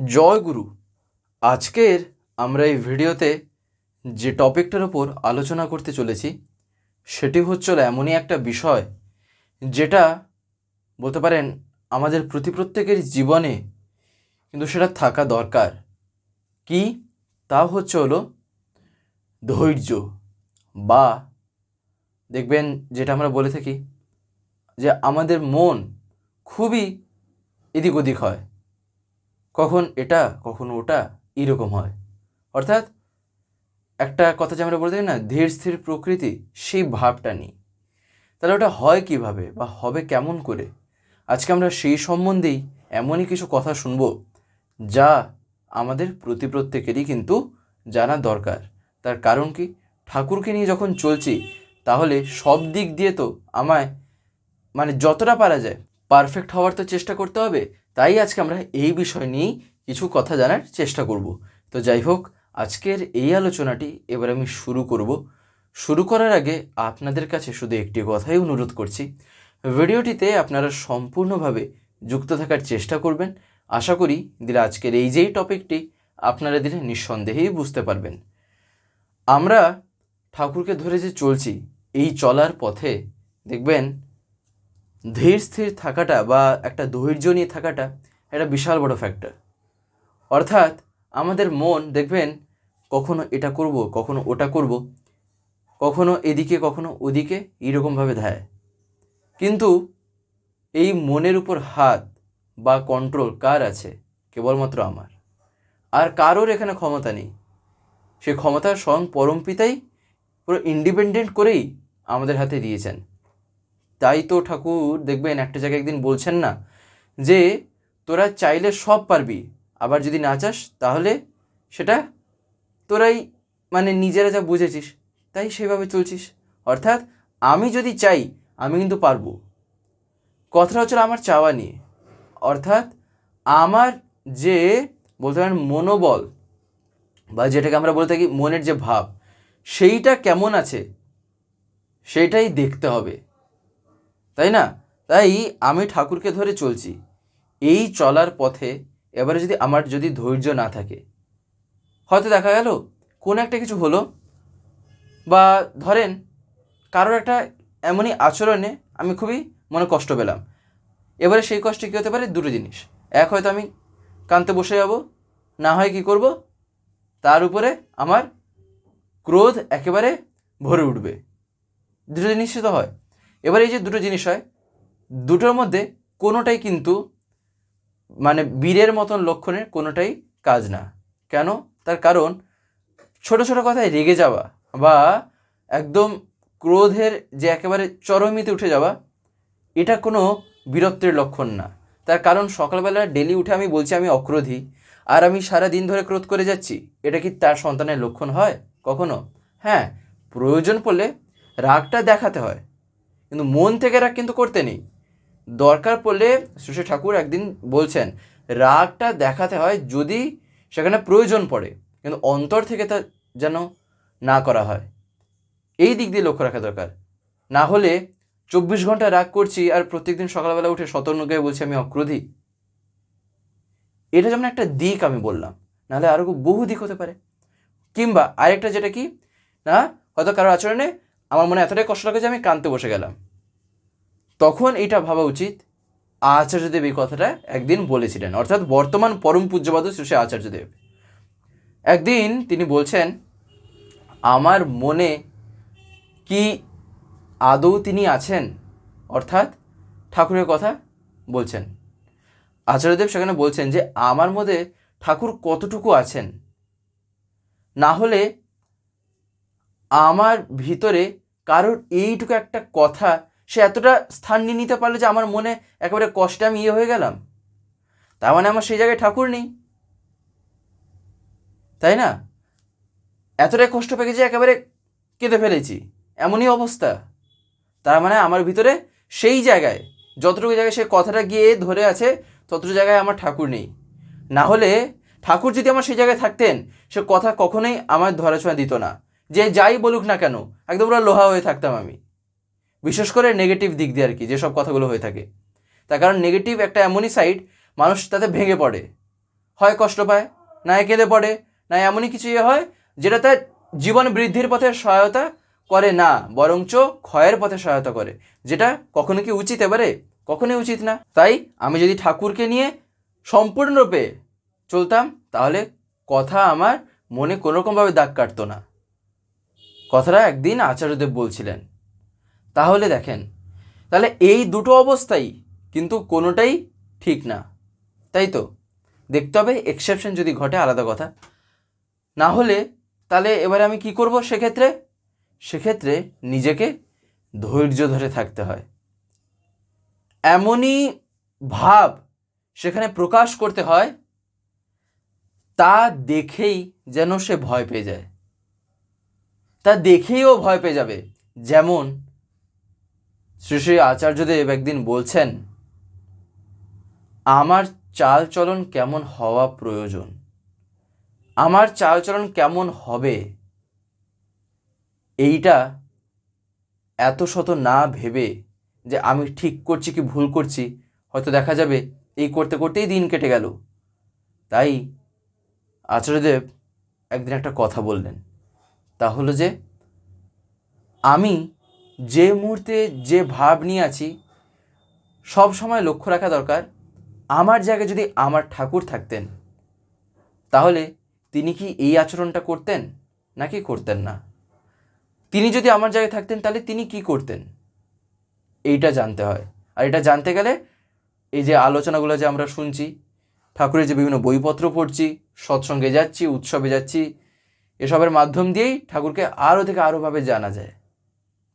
জয় গুরু। আজকের আমরা এই ভিডিওতে যে টপিকটার ওপর আলোচনা করতে চলেছি, সেটি হচ্ছিল এমনই একটা বিষয় যেটা বলতে পারেন আমাদের প্রতি প্রত্যেকের জীবনে কিন্তু সেটা থাকা দরকার। কি? তা হচ্ছে হলো ধৈর্য বা দেখবেন যেটা আমরা বলে থাকি যে আমাদের মন খুবই এদিক ওদিক হয়। কখন এটা, কখন ওটা, এরকম হয়। অর্থাৎ একটা কথা যে আমরা বলে থাকি না, ধীর স্থির প্রকৃতি, সেই ভাবটা নেই। তাহলে ওটা হয় কীভাবে বা হবে কেমন করে? আজকে আমরা সেই সম্বন্ধেই এমনই কিছু কথা শুনব, যা আমাদের প্রতি প্রত্যেকেরই কিন্তু জানা দরকার। তার কারণ কি? ঠাকুরকে নিয়ে যখন চলছি, তাহলে সব দিক দিয়ে তো আমায় মানে যতটা পারা যায় পারফেক্ট হওয়ার তো চেষ্টা করতে হবে তাই আজকে আমরা এই বিষয় নিয়েই কিছু কথা জানার চেষ্টা করব। তো যাই হোক, আজকের এই আলোচনাটি এবার আমি শুরু করব। শুরু করার আগে আপনাদের কাছে শুধু একটি কথাই অনুরোধ করছি। ভিডিওটিতে আপনারা সম্পূর্ণভাবে যুক্ত থাকার চেষ্টা করবেন। আশা করি দিলে আজকের এই যেই টপিকটি আপনারা দিলে নিঃসন্দেহেই বুঝতে পারবেন। আমরা ঠাকুরকে ধরে যে চলছি, এই চলার পথে দেখবেন ধীর স্থির থাকাটা বা একটা ধৈর্য নিয়ে থাকাটা একটা বিশাল বড় ফ্যাক্টর অর্থাৎ আমাদের মন, দেখবেন, কখনো এটা করব, কখনো ওটা করব, কখনো এদিকে, কখনো ওদিকে এইরকমভাবে ধায়। কিন্তু এই মনের উপর হাত বা কন্ট্রোল কার আছে? কেবলমাত্র আমার। আর কারোর এখানে ক্ষমতা নেই। সে ক্ষমতা স্বয়ং পরমপিতাই পুরো ইন্ডিপেন্ডেন্ট করেই আমাদের হাতে দিয়েছেন। তাই তো ঠাকুর, দেখবেন একটা জায়গায় একদিন বলছেন না যে, তোরা চাইলে সব পারবি, আবার যদি না চাস, তাহলে সেটা তোরাই মানে নিজেরা যা বুঝেছিস, তাই সেভাবে চলছিস। অর্থাৎ আমি যদি চাই, আমি কিন্তু পারব। কথাটা হচ্ছে আমার চাওয়া নিয়ে। অর্থাৎ আমার যে বলতে পারেন মনোবল বা যেটাকে আমরা বলে থাকি মনের যে ভাব, সেইটা কেমন আছে সেইটাই দেখতে হবে। তাই না? তাই আমি ঠাকুরকে ধরে চলছি। এই চলার পথে এবারে যদি আমার যদি ধৈর্য না থাকে, হয়তো দেখা গেল কোনো একটা কিছু হলো। বা ধরেন কারোর একটা এমনই আচরণে আমি খুবই মনে কষ্ট পেলাম। এবারে সেই কষ্টে কী হতে পারে? দুটো জিনিস। এক হয়তো আমি কানতে বসে যাব, না হয় কি করব? তার উপরে আমার ক্রোধ একেবারে ভরে উঠবে। দুটো জিনিসই তো হয়। এবার এই যে দুটো জিনিস হয়, দুটোর মধ্যে কোনোটাই কিন্তু মানে বীরের মতন লক্ষণের কোনোটাই কাজ না। কেন? তার কারণ ছোট ছোট কথায় রেগে যাওয়া বা একদম ক্রোধের যে একেবারে চরমিতে উঠে যাওয়া, এটা কোনো বীরত্বের লক্ষণ না। তার কারণ সকালবেলা ডেলি উঠে আমি বলছি, আমি অক্রোধী আর আমি সারা দিন ধরে ক্রোধ করে যাচ্ছি। এটা কি তার সন্তানের লক্ষণ হয় কখনো? হ্যাঁ প্রয়োজন পড়লে রাগটা দেখাতে হয়। কিন্তু মন থেকে রাগ কিন্তু করতে নেই। দরকার পড়লে শ্রী ঠাকুর একদিন বলছেন, রাগটা দেখাতে হয় যদি সেখানে প্রয়োজন পড়ে, কিন্তু অন্তর থেকে তা যেন না করা হয়। এই দিক দিয়ে লক্ষ্য রাখা দরকার। না হলে চব্বিশ ঘণ্টা রাগ করছি আর প্রত্যেকদিন সকালবেলা উঠে সতর্ক গায়ে বলছি আমি অক্রোধী। এটা যেমন একটা দিক আমি বললাম, নাহলে আরও বহু দিক হতে পারে। কিংবা আরেকটা যেটা কি, না, হয়তো কারোর আচরণে আমার মনে এতটাই কষ্ট লাগে যে আমি কানতে বসে গেলাম। তখন এটা ভাবা উচিত, আচার্যদেব এই কথাটা একদিন বলেছিলেন। অর্থাৎ বর্তমান পরম পূজ্যবাদ শ্রী আচার্যদেব। একদিন তিনি বলছেন, আমার মনে কি আদৌ তিনি আছেন? অর্থাৎ ঠাকুরের কথা বলছেন। আচার্যদেব সেখানে বলছেন যে, আমার মধ্যে ঠাকুর কতটুকু আছেন? না হলে আমার ভিতরে কারোর এইটুকু একটা কথা সে এতটা স্থান নিয়ে নিতে পারল যে আমার মনে একেবারে কষ্টে আমি ইয়ে হয়ে গেলাম। তার মানে আমার সেই জায়গায় ঠাকুর নেই। তাই না? এতটাই কষ্ট পেয়ে যে একেবারে কেঁদে ফেলেছি। এমনই অবস্থা। তার মানে আমার ভিতরে সেই জায়গায়, যতটুকু জায়গায় সে কথাটা গিয়ে ধরে আছে, ততটুকু জায়গায় আমার ঠাকুর নেই। না হলে ঠাকুর যদি আমার সেই জায়গায় থাকতেন, সে কথা কখনোই আমার ধরাছোঁয়া দিত না। যে যাই বলুক না কেন, একদম পুরো লোহা হয়ে থাকতাম আমি। বিশেষ করে নেগেটিভ দিক দিয়ে আর কি, যেসব কথাগুলো হয়ে থাকে। তার কারণ নেগেটিভ একটা এমনই সাইড মানুষ তাতে ভেঙে পড়ে। হয় কষ্ট পায়, না কেঁদে পড়ে, না এমনই কিছু ইয়ে হয় যেটা তার জীবন বৃদ্ধির পথে সহায়তা করে না, বরঞ্চ ক্ষয়ের পথে সহায়তা করে, যেটা কখনো কি উচিত এবারে? কখনোই উচিত না। তাই আমি যদি ঠাকুরকে নিয়ে সম্পূর্ণরূপে চলতাম, তাহলে কথা আমার মনে কোনোরকমভাবে দাগ কাটতো না। কথাটা একদিন আচার্যদেব বলছিলেন। তাহলে দেখেন, তাহলে এই দুটো অবস্থাই কিন্তু কোনোটাই ঠিক না, তাই তো? দেখতে হবে এক্সেপশন যদি ঘটে, আলাদা কথা। না হলে তাহলে এবারে আমি কি করব সেক্ষেত্রে? সেক্ষেত্রে নিজেকে ধৈর্য ধরে থাকতে হয়। এমনই ভাব সেখানে প্রকাশ করতে হয়, তা দেখেই যেন সে ভয় পেয়ে যায়। তা দেখেই ও ভয় পেয়ে যাবে। যেমন শ্রী শ্রী আচার্যদেব একদিন বলছেন, আমার চালচলন কেমন হওয়া প্রয়োজন? আমার চালচলন কেমন হবে? এইটা এত শত না ভেবে যে আমি ঠিক করছি কি ভুল করছি, হয়তো দেখা যাবে এই করতে করতেই দিন কেটে গেল। তাই আচার্যদেব একদিন একটা কথা বললেন। তা হলো যে, আমি যে মুহূর্তে যে ভাব নিয়ে আছি, সব সময় লক্ষ্য রাখা দরকার, আমার জায়গায় যদি আমার ঠাকুর থাকতেন, তাহলে তিনি কি এই আচরণটা করতেন, নাকি করতেন না? তিনি যদি আমার জায়গায় থাকতেন, তাহলে তিনি কি করতেন? এইটা জানতে হয়। আর এটা জানতে গেলে, এই যে আলোচনাগুলো যে আমরা শুনছি, ঠাকুরের যে বিভিন্ন বইপত্র পড়ছি, সৎসঙ্গে যাচ্ছি, উৎসবে যাচ্ছি এসবের মাধ্যম দিয়েই ঠাকুরকে আরও থেকে আরোভাবে জানা যায়।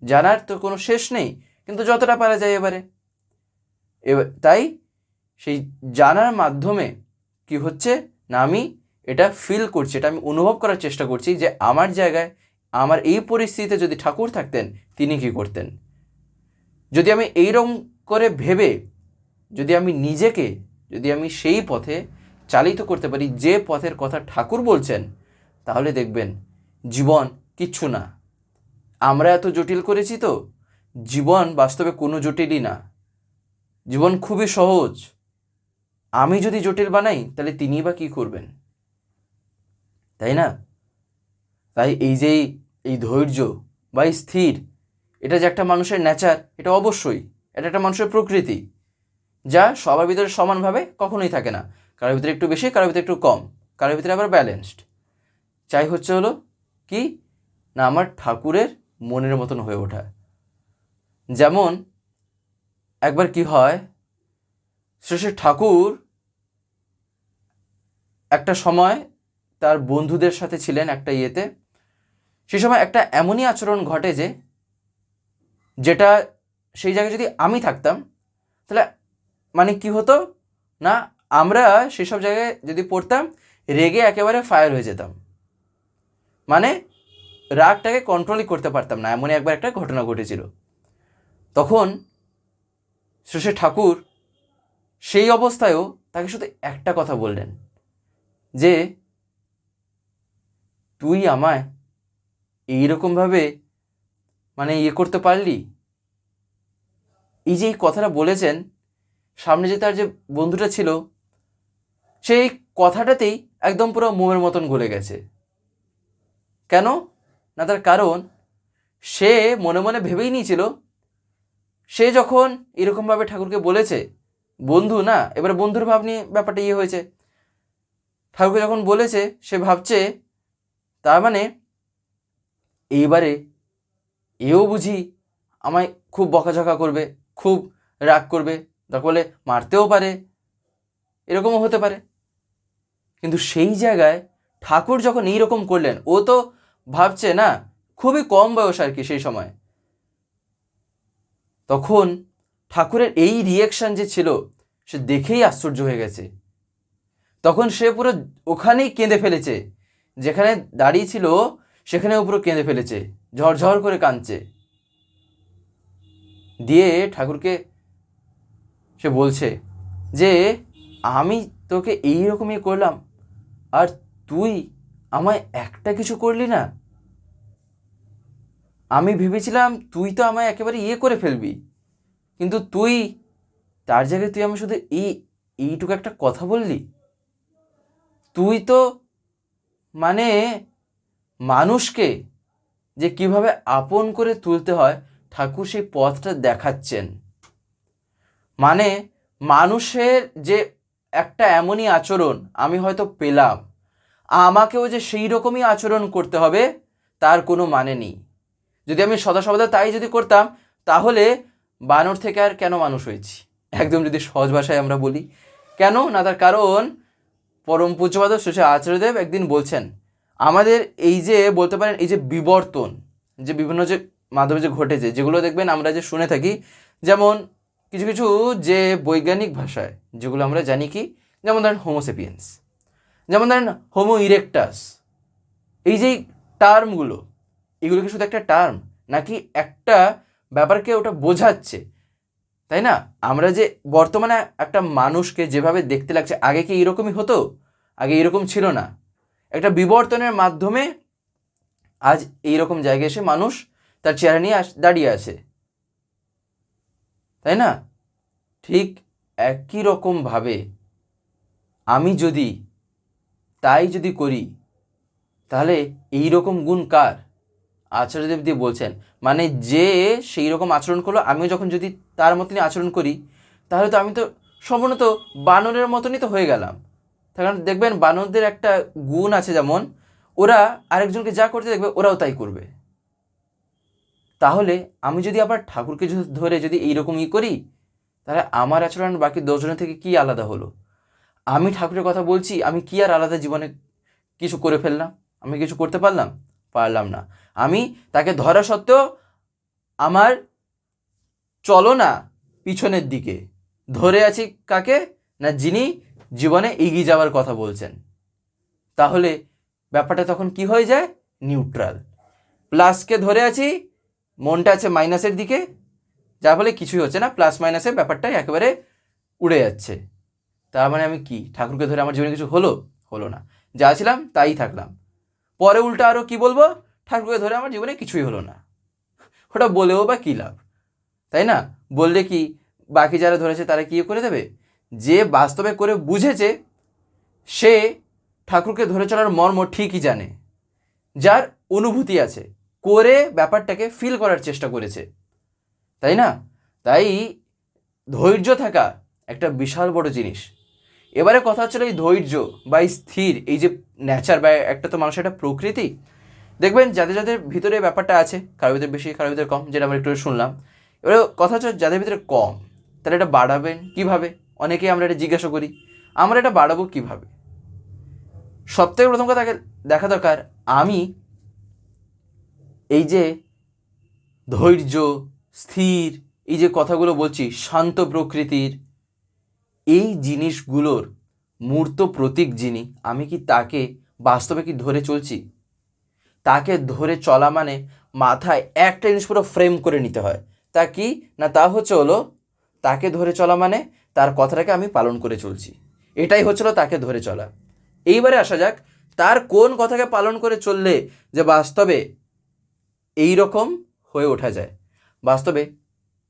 জানার তো কোনো শেষ নেই, কিন্তু যতটা পারা যায় এবারে। এবার তাই সেই জানার মাধ্যমে কি হচ্ছে না আমি এটা ফিল করছি, এটা আমি অনুভব করার চেষ্টা করছি যে আমার জায়গায়, আমার এই পরিস্থিতিতে যদি ঠাকুর থাকতেন, তিনি কি করতেন? যদি আমি এইরকম করে ভেবে, যদি আমি নিজেকে, যদি আমি সেই পথে চালিত করতে পারি, যে পথের কথা ঠাকুর বলছেন তাহলে দেখবেন, জীবন কিচ্ছু না। আমরা এত জটিল করেছি তো, জীবন বাস্তবে কোনো জটিলই না। জীবন খুবই সহজ। আমি যদি জটিল বানাই, তাহলে তিনি বা কী করবেন? তাই না? তাই এই যে এই ধৈর্য বা স্থির, এটা যে একটা মানুষের নেচার এটা অবশ্যই। এটা একটা মানুষের প্রকৃতি, যা সবার ভিতরে সমানভাবে কখনোই থাকে না। কারোর ভিতরে একটু বেশি, কারোর ভিতরে একটু কম, কারোর ভিতরে আবার ব্যালেন্সড চাই হচ্ছে হলো কি? না, আমার ঠাকুরের মনের মতন হয়ে ওঠা। যেমন একবার কি হয় শ্রী ঠাকুর একটা সময় তার বন্ধুদের সাথে ছিলেন একটা ইয়েতে। সেই সময় একটা এমনই আচরণ ঘটে যে, যেটা সেই জায়গায় যদি আমি থাকতাম, তাহলে মানে কি হতো? না, আমরা সেসব জায়গায় যদি পড়তাম, রেগে একেবারে ফায়ার হয়ে যেতাম। মানে রাগটাকে কন্ট্রোলই করতে পারতাম না, এমনই একবার একটা ঘটনা ঘটেছিল। তখন শ্রী ঠাকুর সেই অবস্থায়ও তাকে শুধু একটা কথা বললেন, যে তুই আমায় এইরকমভাবে মানে ইয়ে করতে পারলি? এই যে এই কথাটা বলেছেন, সামনে যে তার যে বন্ধুটা ছিল, সেই কথাটাতেই একদম পুরো মোমের মতন গলে গেছে। কেন? না, তার কারণ সে মনে মনে ভেবেই নিয়েছিল। সে যখন এরকমভাবে ঠাকুরকে বলেছে, বন্ধু, না, এবার বন্ধুর ভাব নিয়ে ব্যাপারটা ইয়ে হয়েছে। ঠাকুরকে যখন বলেছে, সে ভাবছে, তার মানে এইবারে এও বুঝি আমায় খুব বকাঝকা করবে, খুব রাগ করবে। তারপর বলে মারতেও পারে, এরকমও হতে পারে। কিন্তু সেই জায়গায় ঠাকুর যখন এইরকম করলেন, ও তো ভাবছে, না, খুবই কম বয়স আর কি সেই সময়। তখন ঠাকুরের এই রিয়েকশন যে ছিল, সে দেখেই আশ্চর্য হয়ে গেছে। তখন সে পুরো ওখানেই কেঁদে ফেলেছে। যেখানে দাঁড়িয়ে ছিল, সেখানেও পুরো কেঁদে ফেলেছে, ঝরঝর করে কাঁদছে। দিয়ে ঠাকুরকে সে বলছে যে, আমি তোকে এই রকমই করলাম, আর তুই আমায় একটা কিছু করলি না? আমি ভেবেছিলাম তুই তো আমায় একেবারে ইয়ে করে ফেলবি। কিন্তু তুই, তার জায়গায় তুই আমি শুধু এই, এইটুকু একটা কথা বললি? তুই তো মানে মানুষকে যে কীভাবে আপন করে তুলতে হয়, ঠাকুর সেই পথটা দেখাচ্ছেন। মানে মানুষের যে একটা এমনই আচরণ আমি হয়তো পেলাম। আমাকেও যে সেই রকমই আচরণ করতে হবে, তার কোনো মানে নেই। যদি আমি সদা সর্বদা তাই যদি করতাম, তাহলে বানর থেকে আর কেন মানুষ হয়েছি? একদম যদি সহজ ভাষায় আমরা বলি। কেন? না, তার কারণ পরম পূজ্যপাদ শেষে আচার্যদেব একদিন বলছেন, আমাদের এই যে বলতে পারেন, এই যে বিবর্তন, যে বিভিন্ন যে মাধ্যমে যে ঘটেছে, যেগুলো দেখবেন আমরা যে শুনে থাকি, যেমন কিছু কিছু যে বৈজ্ঞানিক ভাষায়, যেগুলো আমরা জানি কি? যেমন ধরেন হোমোসেপিয়েন্স যেমন ধরেন হোমো ইরেকটাস এই যে টার্মগুলো এগুলো কি শুধু একটা টার্ম নাকি একটা ব্যাপারকে ওটা বোঝাচ্ছে, তাই না? আমরা যে বর্তমানে একটা মানুষকে যেভাবে দেখতে লাগছে, আগে কি এরকমই হতো? আগে এরকম ছিল না। একটা বিবর্তনের মাধ্যমে আজ এই রকম জায়গায় এসে মানুষ তার চেহারা নিয়ে আস- দাঁড়িয়ে আছে। তাই না? ঠিক একই রকমভাবে আমি যদি তাই যদি করি, তাহলে এই রকম গুণ কার? আচার্যদেব দিয়ে বলছেন মানে যে সেই রকম আচরণ করল, আমিও যখন যদি তার মতনই আচরণ করি, তাহলে তো আমি তো সম্পূর্ণত বানরের মতনই তো হয়ে গেলাম। তার কারণ দেখবেন, বানরদের একটা গুণ আছে যেমন, ওরা আরেকজনকে যা করতে দেখবে, ওরাও তাই করবে। তাহলে আমি যদি আবার ঠাকুরকে ধরে যদি এইরকমই করি, তাহলে আমার আচরণ বাকি দশজনের থেকে কি আলাদা হলো? আমি ঠাকুরের কথা বলছি, আমি কি আর আলাদা জীবনে কিছু করে ফেললাম? আমি কিছু করতে পারলাম? পারলাম না। আমি তাকে ধরা সত্ত্বেও আমার চলো না পিছনের দিকে ধরে আছি কাকে? না যিনি জীবনে এগিয়ে যাওয়ার কথা বলছেন। তাহলে ব্যাপারটা তখন কি হয়ে যায়? নিউট্রাল। প্লাসকে ধরে আছি, মনটা আছে মাইনাসের দিকে, যার ফলে কিছুই হচ্ছে না, প্লাস মাইনাসের ব্যাপারটাই একেবারে উড়ে যাচ্ছে। তার মানে আমি কি? ঠাকুরকে ধরে আমার জীবনে কিছু হলো? হলো না। যা ছিলাম, তাই থাকলাম। পরে উল্টা আরও কি বলব? ঠাকুরকে ধরে আমার জীবনে কিছুই হলো না। ওটা বলেও বা কী লাভ? তাই না? বললে কি, বাকি যারা ধরেছে তারা কি করে দেবে? যে বাস্তবে করে বুঝেছে, সে ঠাকুরকে ধরে চলার মর্ম ঠিকই জানে। যার অনুভূতি আছে, করে ব্যাপারটাকে ফিল করার চেষ্টা করেছে। তাই না? তাই ধৈর্য থাকা একটা বিশাল বড় জিনিস। এবারে কথা হচ্ছিল এই ধৈর্য বা স্থির, এই যে ন্যাচার বা একটা তো মানুষের একটা প্রকৃতি। দেখবেন যাদের যাদের ভিতরে ব্যাপারটা আছে, কারোর ভিতরে বেশি, কারোর ভিতরে কম, যেটা আমরা একটু শুনলাম। এবারে কথা হচ্ছে যাদের ভিতরে কম, তাহলে এটা বাড়াবেন কীভাবে? অনেকেই আমরা এটা জিজ্ঞাসা করি, আমরা এটা বাড়াবো কীভাবে? সব থেকে প্রথম কথা দেখা দরকার, আমি এই যে ধৈর্য, স্থির, এই যে কথাগুলো বলছি, শান্ত প্রকৃতির এই জিনিসগুলোর মূর্ত প্রতীক যিনি, আমি কি তাকে বাস্তবে কি ধরে চলছি? তাকে ধরে চলা মানে মাথায় একটা জিনিস পুরো ফ্রেম করে নিতে হয়। তা কি? না তা হচ্ছে হলো, তাকে ধরে চলা মানে তার কথাটাকে আমি পালন করে চলছি। এটাই হচ্ছিল তাকে ধরে চলা। এইবারে আসা যাক, তার কোন কথাকে পালন করে চললে যে বাস্তবে এই রকম হয়ে ওঠা যায়। বাস্তবে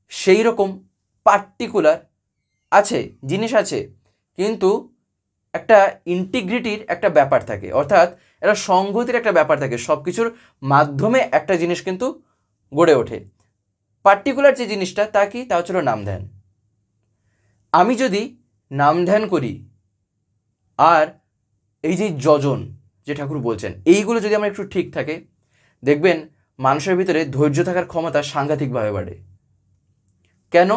সেই রকম পার্টিকুলার আছে, জিনিস আছে, কিন্তু একটা ইন্টিগ্রিটির একটা ব্যাপার থাকে। অর্থাৎ একটা সংগতির একটা ব্যাপার থাকে। সব কিছুর মাধ্যমে একটা জিনিস কিন্তু গড়ে ওঠে। পার্টিকুলার যে জিনিসটা, তা কি? তা হচ্ছিল নাম ধ্যান। আমি যদি নাম ধ্যান করি, আর এই যে যজন, যে ঠাকুর বলছেন, এইগুলো যদি আমার একটু ঠিক থাকে, দেখবেন মানুষের ভিতরে ধৈর্য থাকার ক্ষমতা সাংঘাতিকভাবে বাড়ে। কেন?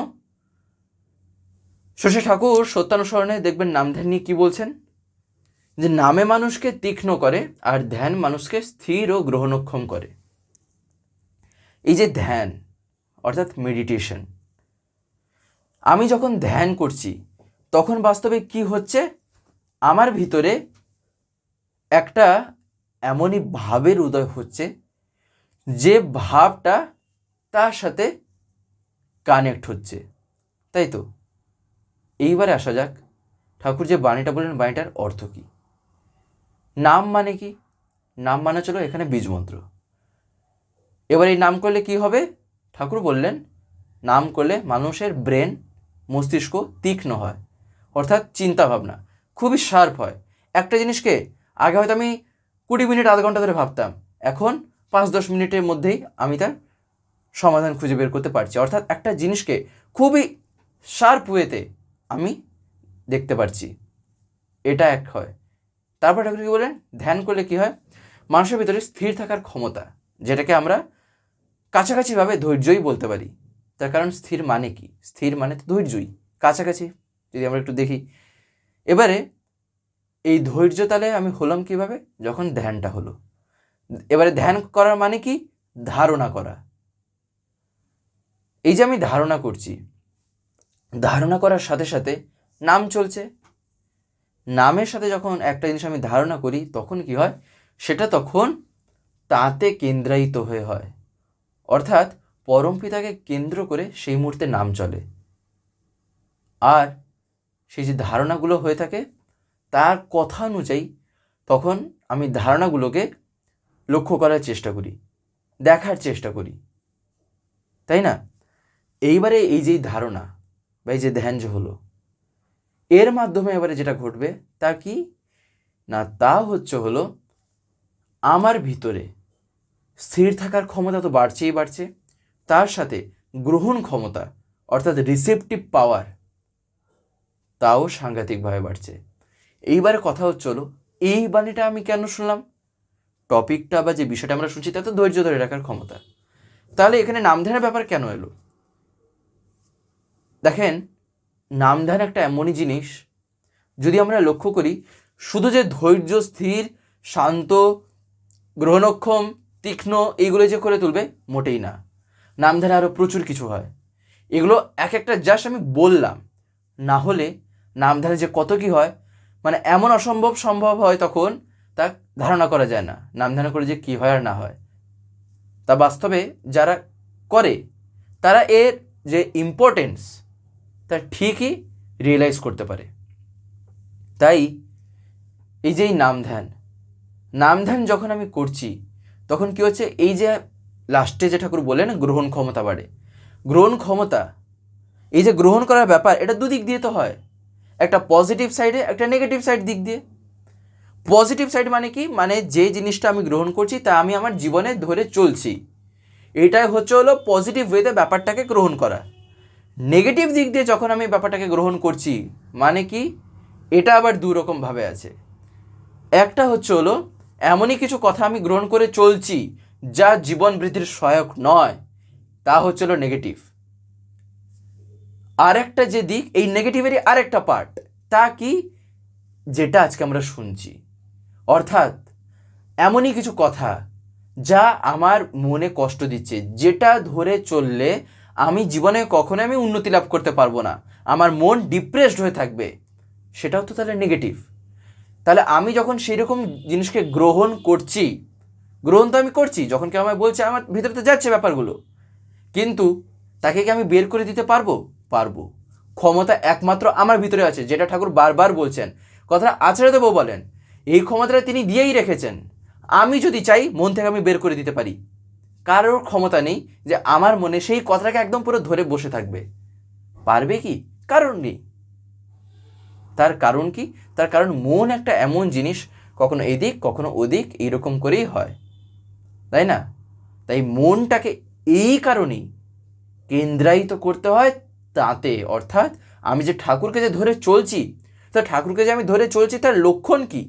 শশী ঠাকুর সত্যানুসরণে দেখবেন নাম ধ্যান নিয়ে কী বলছেন? যে নামে মানুষকে তীক্ষ্ণ করে আর ধ্যান মানুষকে স্থির ও গ্রহণক্ষম করে। এই যে ধ্যান, অর্থাৎ মেডিটেশন আমি যখন ধ্যান করছি, তখন বাস্তবে কি হচ্ছে? আমার ভিতরে একটা এমনই ভাবের উদয় হচ্ছে, যে ভাবটা তার সাথে কানেক্ট হচ্ছে। তাই তো? এইবারে আসা যাক, ঠাকুর যে বাণীটা বললেন, বাণীটার অর্থ কী? নাম মানে কি? নাম মানে চলো এখানে বীজমন্ত্র এবার এই নাম করলে কি হবে? ঠাকুর বললেন, নাম করলে মানুষের ব্রেন, মস্তিষ্ক তীক্ষ্ণ হয়, অর্থাৎ চিন্তা ভাবনা খুবই শার্প হয়। একটা জিনিসকে আগে হয়তো আমি কুড়ি মিনিট, আধ ঘণ্টা ধরে ভাবতাম, এখন পাঁচ, দশ মিনিটের মধ্যেই আমি তার সমাধান খুঁজে বের করতে পারছি। অর্থাৎ একটা জিনিসকে খুবই শার্প ওয়েতে আমি দেখতে পারছি। এটা এক হয়। তারপর ঠাকুর কি বলেন ধ্যান করলে কি হয়? মানুষের ভিতরে স্থির থাকার ক্ষমতা, যেটাকে আমরা কাছাকাছিভাবে ধৈর্যই বলতে পারি। তার কারণ স্থির মানে কি? স্থির মানে তো ধৈর্যই, কাছাকাছি। যদি আমরা একটু দেখি। এবারে এই ধৈর্য তালে আমি হলাম কীভাবে? যখন ধ্যানটা হলো। এবারে ধ্যান করার মানে কি? ধারণা করা। এই যে আমি ধারণা করছি ধারণা করার সাথে সাথে নাম চলছে। নামের সাথে যখন একটা জিনিস আমি ধারণা করি, তখন কি হয়? সেটা তখন তাতে কেন্দ্রায়িত হয়ে হয়। অর্থাৎ পরম পিতাকে কেন্দ্র করে সেই মুহূর্তে নাম চলে। আর সেই যে ধারণাগুলো হয়ে থাকে, তার কথা অনুযায়ী তখন আমি ধারণাগুলোকে লক্ষ্য করার চেষ্টা করি, দেখার চেষ্টা করি। তাই না? এইবারে এই যেই ধারণা বা এই যে ধ্যান যে হলো, এর মাধ্যমে এবারে যেটা ঘটবে তা কি? না, তা হচ্ছে হলো আমার ভিতরে স্থির থাকার ক্ষমতা তো বাড়ছেই বাড়ছে, তার সাথে গ্রহণ ক্ষমতা, অর্থাৎ রিসেপটিভ পাওয়ার তাও সাংঘাতিকভাবে বাড়ছে। এইবারে কথা হচ্ছে হলো, এই বাণীটা আমি কেন শুনলাম? টপিকটা বা যে বিষয়টা আমরা শুনছি তা তো ধৈর্য ধরে রাখার ক্ষমতা। তাহলে এখানে নামধ্যানের ব্যাপার কেন এলো? দেখেন নামধ্যান একটা এমনই জিনিস, যদি আমরা লক্ষ্য করি, শুধু যে ধৈর্য, স্থির, শান্ত, গ্রহণক্ষম, তীক্ষ্ণ, এইগুলো যে করে তুলবে, মোটেই না। নামধ্যানে আরও প্রচুর কিছু হয়। এগুলো এক একটা জাস্ট আমি বললাম। না হলে নামধ্যানে যে কত কি হয় মানে এমন অসম্ভব সম্ভব হয় তখন তা ধারণা করা যায় না। নামধ্যান করে যে কী হয় আর না হয়। তা বাস্তবে যারা করে, তারা এর যে ইম্পর্টেন্স তা ঠিকই রিয়েলাইজ করতে পারে। তাই এই যে এই নাম ধ্যান নাম ধ্যান যখন আমি করছি, তখন কি হচ্ছে? এই যে লাস্টে যে ঠাকুর বলেন গ্রহণ ক্ষমতা বাড়ে। গ্রহণ ক্ষমতা, এই যে গ্রহণ করার ব্যাপার, এটা দুদিক দিয়ে তো হয়। একটা পজিটিভ সাইডে একটা নেগেটিভ সাইড দিক দিয়ে। পজিটিভ সাইড মানে কি? মানে যে জিনিসটা আমি গ্রহণ করছি, তা আমি আমার জীবনে ধরে চলছি। এটাই হচ্ছে হলো পজিটিভ ওয়েতে ব্যাপারটাকে গ্রহণ করা। নেগেটিভ দিক দিয়ে যখন আমি ব্যাপারটাকে গ্রহণ করছি মানে কি? এটা আবার দু রকমভাবে আছে। একটা হচ্ছে হলো, এমনই কিছু কথা আমি গ্রহণ করে চলছি যা জীবন বৃদ্ধির সহায়ক নয়, তা হচ্ছে হলো নেগেটিভ আরেকটা যে দিক, এই নেগেটিভেরই আরেকটা পার্ট তা কি? যেটা আজকে আমরা শুনছি। অর্থাৎ, এমনই কিছু কথা যা আমার মনে কষ্ট দিচ্ছে, যেটা ধরে চললে আমি জীবনে কখনো আমি উন্নতি লাভ করতে পারব না। আমার মন ডিপ্রেসড হয়ে থাকবে। সেটাও তো তাহলে নেগেটিভ তাহলে আমি যখন সেই রকম জিনিসকে গ্রহণ করছি, গ্রহণ তো আমি করছি, যখন কেউ আমায় বলছে, আমার ভিতরে তো যাচ্ছে ব্যাপারগুলো। কিন্তু তাকে কি আমি বের করে দিতে পারব? পারব। ক্ষমতা একমাত্র আমার ভিতরে আছে, যেটা ঠাকুর বারবার বলছেন। কথাটা আছড়ে দেবো বলেন, এই ক্ষমতাটা তিনি দিয়েই রেখেছেন। আমি যদি চাই, মন থেকে আমি বের করে দিতে পারি। কারোর ক্ষমতা নেই যে আমার মনে সেই কথাটাকে একদম পুরো ধরে বসে থাকবে। পারবে কি? কারণ নেই। তার কারণ কি? তার কারণ মন একটা এমন জিনিস, কখনো এদিক, কখনো ওদিক, এইরকম করেই হয়। তাই না? তাই মনটাকে এই কারণেই কেন্দ্রায়িত করতে হয় তাতে। অর্থাৎ আমি যে ঠাকুরকে যে ধরে চলছি, তো ঠাকুরকে যে আমি ধরে চলছি তার লক্ষণ কি?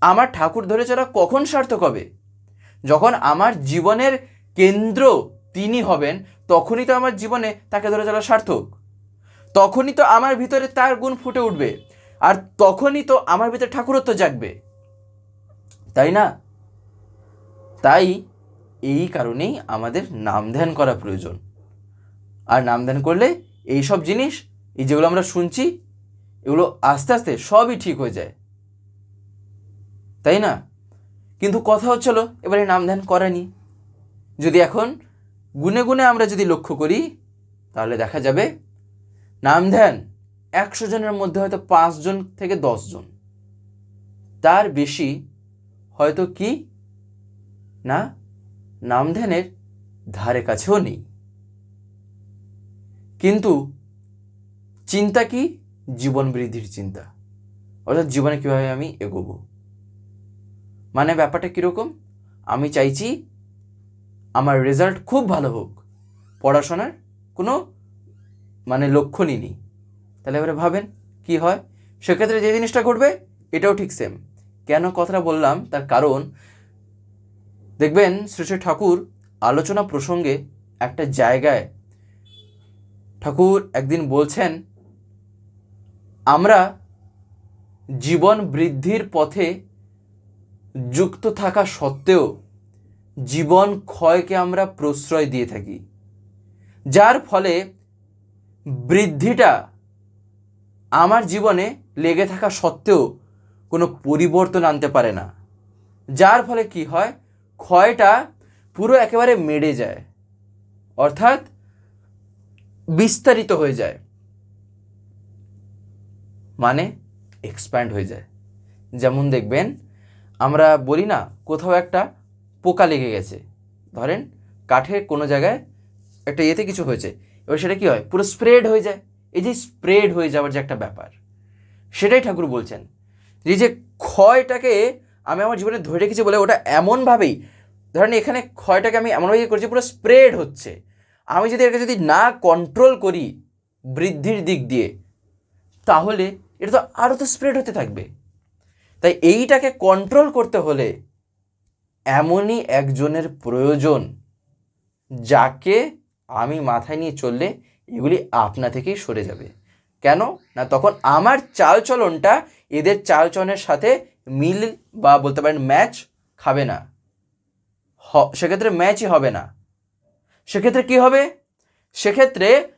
আমার ঠাকুর ধরে চলা কখন সার্থক হবে? যখন আমার জীবনের কেন্দ্র তিনি হবেন, তখনই তো আমার জীবনে তাকে ধরে চলা সার্থক। তখনই তো আমার ভিতরে তার গুণ ফুটে উঠবে। আর তখনই তো আমার ভিতরে ঠাকুরত্ব জাগবে। তাই না? তাই এই কারণেই আমাদের নাম ধ্যান করা প্রয়োজন। আর নাম ধ্যান করলে এই সব জিনিস, এই যেগুলো আমরা শুনছি, এগুলো আস্তে আস্তে সবই ঠিক হয়ে যায়। তাই না? কিন্তু কথা হচ্ছিল, এবারে নাম ধ্যান করেনি। যদি এখন গুনে গুনে আমরা যদি লক্ষ্য করি, তাহলে দেখা যাবে নাম ধ্যান একশো জনের মধ্যে হয়তো পাঁচজন থেকে জন। তার বেশি হয়তো কি? না নাম ধ্যানের ধারে কাছেও নেই। কিন্তু চিন্তা কি? জীবন বৃদ্ধির চিন্তা। অর্থাৎ জীবনে কীভাবে আমি এগোবো? মানে ব্যাপারটা কীরকম? আমি চাইছি আমার রেজাল্ট খুব ভালো হোক। পড়াশোনার কোনো মানে লক্ষ্য নিই। তাহলে এবারে ভাবেন কি হয়? সেক্ষেত্রে যে জিনিসটা ঘটবে, এটাও ঠিক সেম কেন কথাটা বললাম? তার কারণ, দেখবেন শ্রী শ্রী ঠাকুর আলোচনা প্রসঙ্গে একটা জায়গায় ঠাকুর একদিন বলছেন, আমরা জীবন বৃদ্ধির পথে যুক্ত থাকা সত্ত্বেও জীবন ক্ষয়কে আমরা প্রশ্রয় দিয়ে থাকি। যার ফলে বৃদ্ধিটা আমার জীবনে লেগে থাকা সত্ত্বেও কোনো পরিবর্তন আনতে পারে না। যার ফলে কি হয়? ক্ষয়টা পুরো একেবারে মেড়ে যায়। অর্থাৎ বিস্তারিত হয়ে যায়। মানে এক্সপ্যান্ড হয়ে যায়। যেমন দেখবেন আমরা বলি না, কোথাও একটা পোকা লেগে গেছে। ধরেন কাঠের কোনো জায়গায় একটা ইয়েতে কিছু হয়েছে, এবার সেটা কী হয়? পুরো স্প্রেড হয়ে যায়। এই যে স্প্রেড হয়ে যাওয়ার যে একটা ব্যাপার, সেটাই ঠাকুর বলছেন। যে যে ক্ষয়টাকে আমি আমার জীবনে ধরে রেখেছি বলে ওটা এমনভাবেই, ধরেন এখানে ক্ষয়টাকে আমি এমনভাবে করছি, পুরো স্প্রেড হচ্ছে। আমি যদি এটাকে যদি না কন্ট্রোল করি বৃদ্ধির দিক দিয়ে, তাহলে এটা তো আরও তো স্প্রেড হতে থাকবে। তাই এইটাকে কন্ট্রোল করতে হলে এমনই একজনের প্রয়োজন যাকে আমি মাথায় নিয়ে চললে এগুলি আপনা থেকেই সরে যাবে। কেন? না তখন আমার চালচলনটা এদের চালচলনের সাথে মিল বা বলতে পারেন ম্যাচ খাবে না। হ- সেক্ষেত্রে ম্যাচই হবে না। সেক্ষেত্রে কি হবে? সেক্ষেত্রে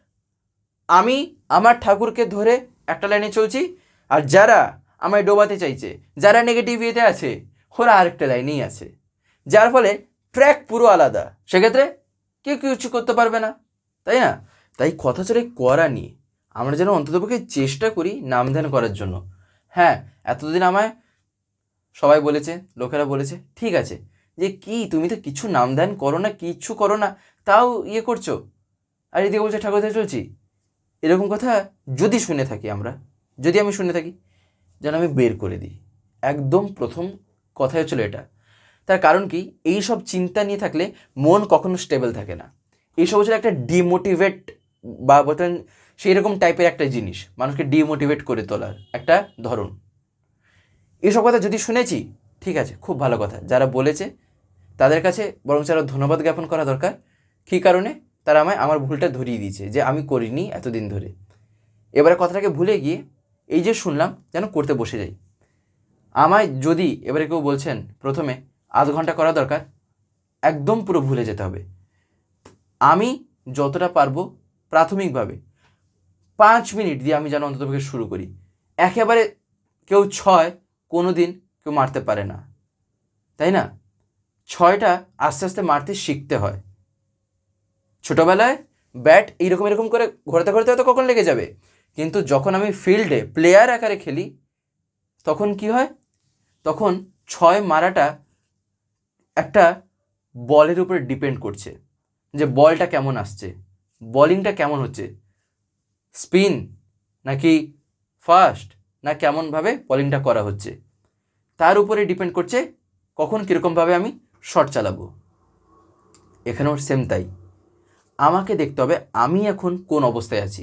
আমি আমার ঠাকুরকে ধরে একটা লাইনে চলছি, আর যারা আমায় ডোবাতে চাইছে। যারা নেগেটিভ ইয়েতে আছে, ওরা আরেকটা লাইনেই আছে। যার ফলে ট্র্যাক পুরো আলাদা। সেক্ষেত্রে কেউ কিছু করতে পারবে না, তাই না? তাই কথা চলে করা নিয়ে আমরা যেন অন্ততপক্ষে চেষ্টা করি নাম ধ্যান করার জন্য। হ্যাঁ এতদিন আমায় সবাই বলেছে, লোকেরা বলেছে, ঠিক আছে, যে কি তুমি তো কিছু নাম ধ্যান করো না কিচ্ছু করো না, তাও ইয়ে করছ। আর এদিকে বলছে ঠাকুর চলছি। এরকম কথা যদি শুনে থাকি আমরা, যদি আমি শুনে থাকি যেন আমি বের করে দিই। একদম প্রথম কথাই হচ্ছিল এটা। তার কারণ কি? এই সব চিন্তা নিয়ে থাকলে মন কখনো স্টেবল থাকে না। এইসব হচ্ছে একটা ডিমোটিভেট বা বলতেন সেই রকম টাইপের একটা জিনিস। মানুষকে ডিমোটিভেট করে তোলার একটা ধরন। এসব কথা যদি শুনেছি, ঠিক আছে, খুব ভালো কথা। যারা বলেছে, তাদের কাছে বরং আরও ধন্যবাদ জ্ঞাপন করা দরকার। কী কারণে? তারা আমায় আমার ভুলটা ধরিয়ে দিয়েছে যে আমি করিনি এতদিন ধরে। এবারে কথাটাকে ভুলে গিয়ে এই যে শুনলাম, যেন করতে বসে যাই। আমায় যদি এবারে কেউ বলছেন, প্রথমে আধ ঘণ্টা করা দরকার, একদম পুরো ভুলে যেতে হবে। আমি যতটা পারব প্রাথমিকভাবে পাঁচ মিনিট দিয়ে আমি যেন অন্ততপক্ষে শুরু করি। একেবারে কেউ ছয় কোনো দিন কেউ মারতে পারে না। তাই না? ছয়টা আস্তে আস্তে মারতে শিখতে হয়। ছোটোবেলায় ব্যাট এইরকম এরকম করে ঘোরাতে ঘোরাতে হয়তো কখন লেগে যাবে। কিন্তু যখন আমি ফিল্ডে প্লেয়ার আকারে খেলি, তখন কি হয়? তখন ছয় মারাটা একটা বলের উপরে ডিপেন্ড করছে যে বলটা কেমন আসছে, বলিংটা কেমন হচ্ছে, স্পিন নাকি ফাস্ট না কেমনভাবে বলিংটা করা হচ্ছে, তার উপরে ডিপেন্ড করছে কখন কীরকমভাবে আমি শট চালাবো। এখানেও সেম তাই। আমাকে দেখতে হবে আমি এখন কোন অবস্থায় আছি।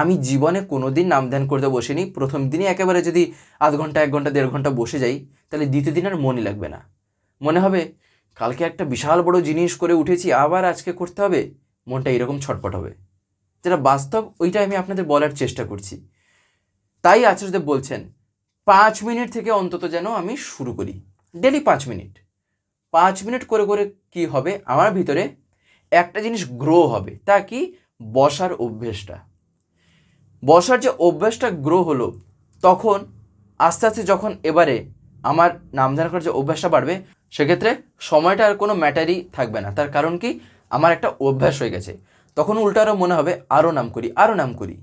আমি জীবনে কোনো দিন নাম ধ্যান করতে বসিনি। প্রথম দিনই একেবারে যদি আধ ঘণ্টা, এক ঘণ্টা, দেড় ঘণ্টা বসে যাই, তাহলে দ্বিতীয় দিন আর মনই লাগবে না। মনে হবে, কালকে একটা বিশাল বড় জিনিস করে উঠেছি, আবার আজকে করতে হবে, মনটা এরকম ছটপট হবে। যেটা বাস্তব, ওইটা আমি আপনাদের বলার চেষ্টা করছি। তাই আচার্যদেব বলছেন, পাঁচ মিনিট থেকে অন্তত যেন আমি শুরু করি। ডেলি পাঁচ মিনিট। পাঁচ মিনিট করে করে কি হবে? আমার ভিতরে একটা জিনিস গ্রো হবে, তা কি? বসার অভ্যেসটা। বসার যে অভ্যাসটা গ্রো হলো, তখন আস্তে আস্তে যখন এবারে আমার নামধারণ করার যে অভ্যাসটা বাড়বে, সেক্ষেত্রে সময়টা আর কোনো ম্যাটারই থাকবে না। তার কারণ কি? আমার একটা অভ্যাস হয়ে গেছে। তখন উল্টো আরও মনে হবে আরও নাম করি আরও নাম করি।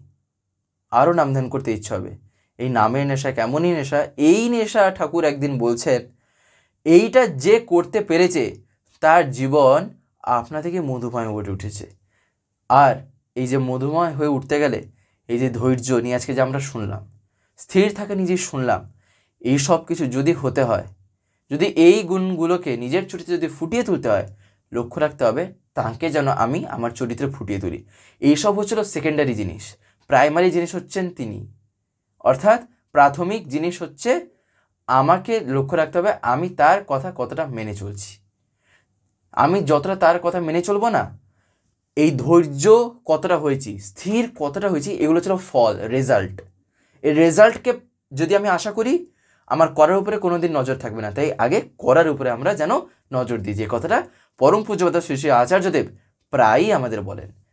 আরও নাম ধ্যান করতে ইচ্ছা হবে। এই নামের নেশা, কেমনই নেশা, এই নেশা ঠাকুর একদিন বলছেন, এইটা যে করতে পেরেছে, তার জীবন আপনা থেকে মধুময় হয়ে উঠেছে। আর এই যে মধুময় হয়ে উঠতে গেলে এই যে ধৈর্য নিয়ে আজকে যে আমরা শুনলাম, স্থির থাকা নিজেই শুনলাম, এই সব কিছু যদি হতে হয়, যদি এই গুণগুলোকে নিজের চরিত্রে যদি ফুটিয়ে তুলতে হয়, লক্ষ্য রাখতে হবে তাকে যেন আমি আমার চরিত্রে ফুটিয়ে তুলি। এইসব হচ্ছিল সেকেন্ডারি জিনিস প্রাইমারি জিনিস হচ্ছেন তিনি। অর্থাৎ প্রাথমিক জিনিস হচ্ছে আমাকে লক্ষ্য রাখতে হবে আমি তার কথা কতটা মেনে চলছি। আমি যতটা তার কথা মেনে চলবো না এই ধৈর্য কতটা হয়েছি, স্থির কতটা হয়েছি, এগুলো ছিল ফল রেজাল্ট এই রেজাল্টকে যদি আমি আশা করি, আমার করার উপরে কোনো দিন নজর থাকবে না। তাই আগে করার উপরে আমরা যেন নজর দিই। যে কথাটা পরম পূজ্যবাদ শ্রী শ্রী আচার্যদেব প্রায়ই আমাদের বলেন।